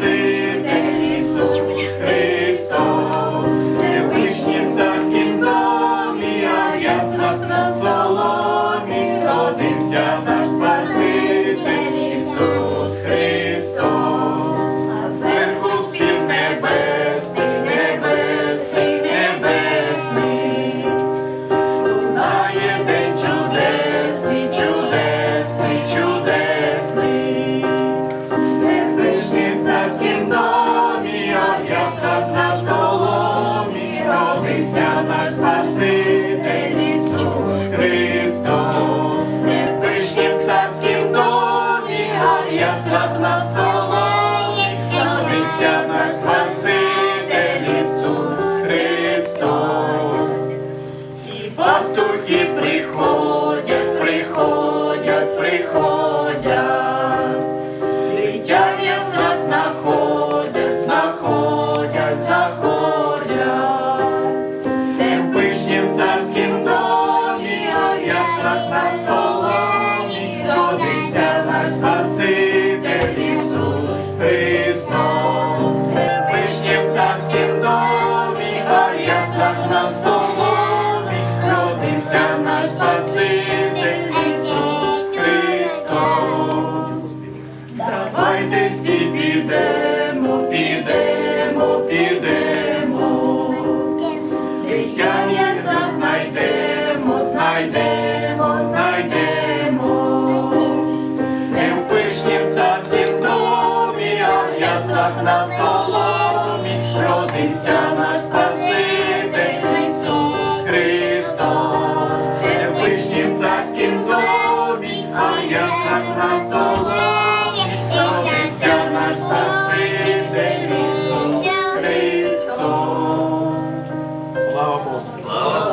наш соломі наш Спаситель Ісус Христос, не в вишнім царськім домі, а в яслах на соломі родився наш Спаситель Ісус Христос. І яслах на соломі родився наш Спаситель Ісус Христос, в пишнім царським домі, а в яслах на як на соломі, родився наш Спаситель Ісус Христос, в вишнім царськім домі, а я яснах на соломі, родився наш Спаситель Ісус Христос. Слава Богу! Слава!